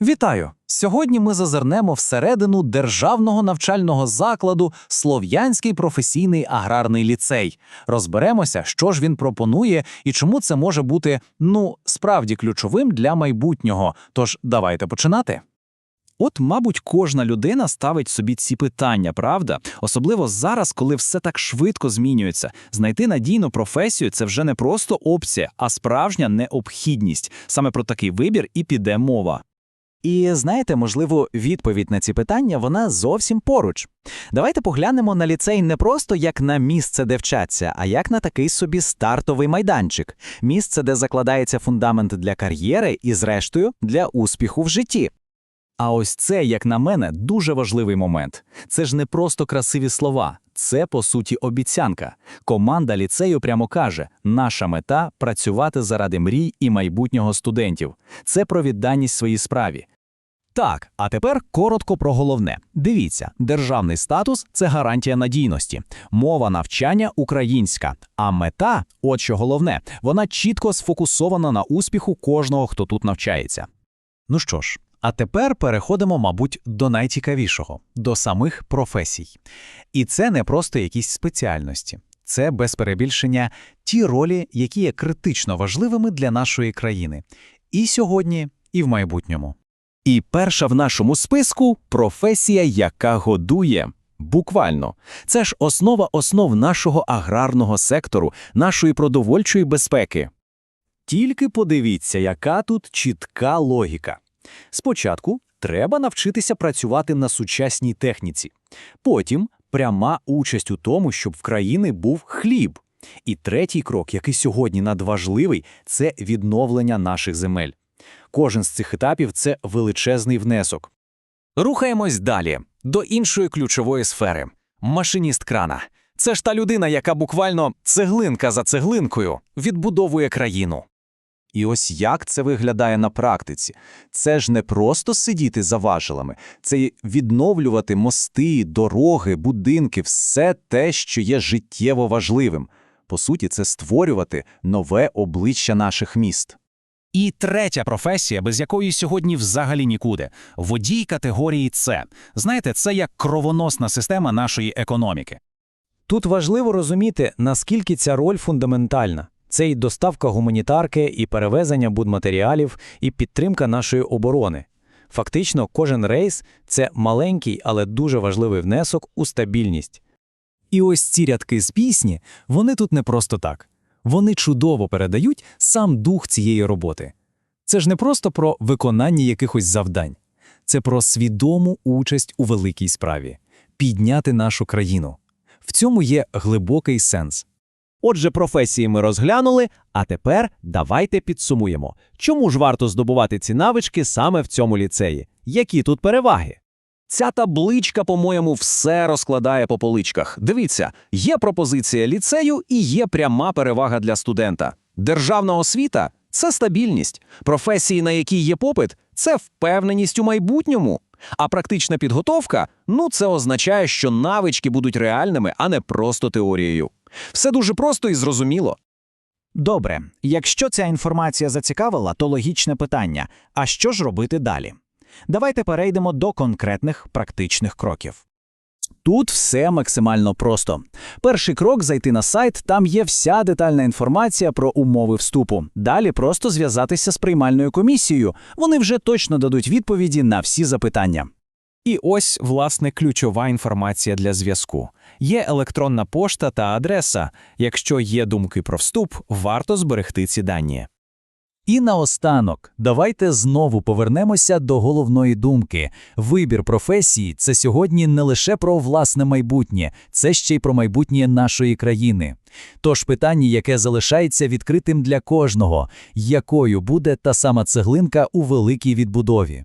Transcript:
Вітаю! Сьогодні ми зазирнемо всередину державного навчального закладу Слов'янський професійний аграрний ліцей. Розберемося, що ж він пропонує і чому це може бути ну справді ключовим для майбутнього. Тож давайте починати. От, мабуть, кожна людина ставить собі ці питання, правда? Особливо зараз, коли все так швидко змінюється. Знайти надійну професію це вже не просто опція, а справжня необхідність. Саме про такий вибір і піде мова. І знаєте, можливо, відповідь на ці питання вона зовсім поруч. Давайте поглянемо на ліцей не просто як на місце, де вчаться, а як на такий собі стартовий майданчик, місце, де закладається фундамент для кар'єри і, зрештою, для успіху в житті. А ось це, як на мене, дуже важливий момент. Це ж не просто красиві слова, це по суті обіцянка. Команда ліцею прямо каже: наша мета працювати заради мрій і майбутнього студентів. Це про відданість своїй справі. Так, а тепер коротко про головне. Дивіться, державний статус це гарантія надійності, мова навчання українська, а мета, от що головне, вона чітко сфокусована на успіху кожного, хто тут навчається. Ну що ж, а тепер переходимо, мабуть, до найцікавішого до самих професій. І це не просто якісь спеціальності, це без перебільшення ті ролі, які є критично важливими для нашої країни і сьогодні, і в майбутньому. І перша в нашому списку професія, яка годує. Буквально, це ж основа основ нашого аграрного сектору, нашої продовольчої безпеки. Тільки подивіться, яка тут чітка логіка. Спочатку треба навчитися працювати на сучасній техніці, потім пряма участь у тому, щоб в країни був хліб. І третій крок, який сьогодні надважливий, це відновлення наших земель. Кожен з цих етапів це величезний внесок. Рухаємось далі до іншої ключової сфери машиніст крана. Це ж та людина, яка буквально цеглинка за цеглинкою відбудовує країну. І ось як це виглядає на практиці. Це ж не просто сидіти за важелами, це й відновлювати мости, дороги, будинки, все те, що є життєво важливим. По суті, це створювати нове обличчя наших міст. І третя професія, без якої сьогодні взагалі нікуди водій категорії С. Знаєте, це як кровоносна система нашої економіки. Тут важливо розуміти, наскільки ця роль фундаментальна. Це і доставка гуманітарки, і перевезення будматеріалів, і підтримка нашої оборони. Фактично, кожен рейс це маленький, але дуже важливий внесок у стабільність. І ось ці рядки з пісні, вони тут не просто так. Вони чудово передають сам дух цієї роботи. Це ж не просто про виконання якихось завдань, це про свідому участь у великій справі, підняти нашу країну. В цьому є глибокий сенс. Отже, професії ми розглянули, а тепер давайте підсумуємо, чому ж варто здобувати ці навички саме в цьому ліцеї? Які тут переваги? Ця табличка, по-моєму, все розкладає по поличках. Дивіться, є пропозиція ліцею і є пряма перевага для студента. Державна освіта це стабільність. Професії, на які є попит, це впевненість у майбутньому. А практична підготовка ну це означає, що навички будуть реальними, а не просто теорією. Все дуже просто і зрозуміло. Добре, якщо ця інформація зацікавила, то логічне питання: а що ж робити далі? Давайте перейдемо до конкретних практичних кроків. Тут все максимально просто. Перший крок зайти на сайт, там є вся детальна інформація про умови вступу. Далі просто зв'язатися з приймальною комісією. Вони вже точно дадуть відповіді на всі запитання. І ось, власне, ключова інформація для зв'язку. Є електронна пошта та адреса. Якщо є думки про вступ, варто зберегти ці дані. І наостанок, давайте знову повернемося до головної думки. Вибір професії це сьогодні не лише про власне майбутнє, це ще й про майбутнє нашої країни. Тож питання, яке залишається відкритим для кожного, якою буде та сама цеглинка у великій відбудові.